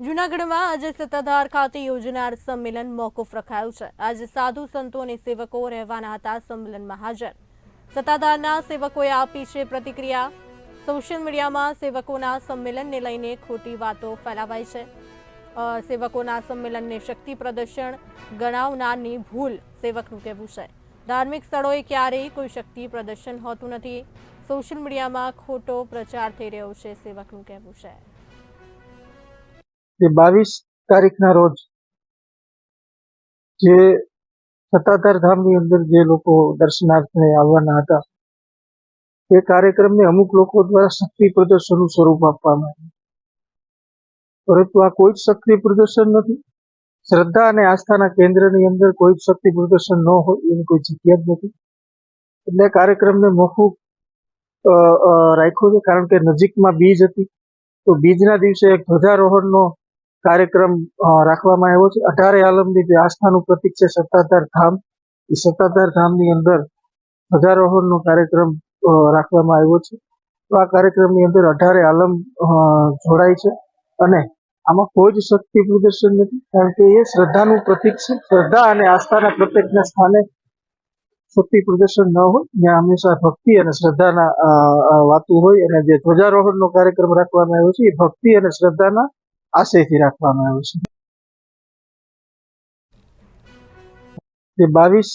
જૂનાગઢમાં આજે સત્તાધાર ખાતે યોજનાર સંમેલન મોકૂફ રખાયું છે. આજે સાધુ સંતો અને સેવકો રહેવાના હતા સંમેલનમાં હાજર. સત્તાધારના સેવકોએ આપી છે પ્રતિક્રિયા. સોશિયલ મીડિયામાં સેવકોના સંમેલનને લઈને ખોટી વાતો ફેલાવાઈ છે. સેવકોના સંમેલનને શક્તિ પ્રદર્શન ગણાવનારની ભૂલ સેવકનું કહેવું છે. ધાર્મિક સ્થળોએ ક્યારેય કોઈ શક્તિ પ્રદર્શન હોતું નથી. સોશિયલ મીડિયામાં ખોટો પ્રચાર થઈ રહ્યો છે સેવકનું કહેવું છે. જે બાવીસ તારીખના રોજ જે સત્તાધાર ધામની અંદર જે લોકો દર્શનાર્થને આવવાના હતા તે કાર્યક્રમને અમુક લોકો દ્વારા શક્તિ પ્રદર્શનનું સ્વરૂપ આપવામાં આવ્યું. પરંતુ આ કોઈ જ શક્તિ પ્રદર્શન નથી. શ્રદ્ધા અને આસ્થાના કેન્દ્રની અંદર કોઈ જ શક્તિ પ્રદર્શન ન હોય એની કોઈ જગ્યા જ નથી. એટલે કાર્યક્રમને મોકૂફ રાખ્યો છે. કારણ કે નજીકમાં બીજ હતી. તો બીજના દિવસે એક ધ્વજારોહણનો કાર્યક્રમ રાખવામાં આવ્યો છે. અઢારે આલમની જે આસ્થાનું પ્રતિક છે સત્તાધાર ધામ એ સત્તાધાર ધામની અંદર ધ્વજારોહણનો કાર્યક્રમ રાખવામાં આવ્યો છે. તો આ કાર્યક્રમની અંદર અઢારે આલમ જોડાય છે. અને આમાં કોઈ જ શક્તિ પ્રદર્શન નથી કારણ કે એ શ્રદ્ધાનું પ્રતિક છે. શ્રદ્ધા અને આસ્થાના પ્રત્યેકના સ્થાને શક્તિ પ્રદર્શન ન હોય ત્યાં હંમેશા ભક્તિ અને શ્રદ્ધાના અ, હોય. અને જે ધ્વજારોહણનો કાર્યક્રમ રાખવામાં આવ્યો છે એ ભક્તિ અને શ્રદ્ધાના આશયથી રાખવામાં આવ્યું છે. તે બાવીસ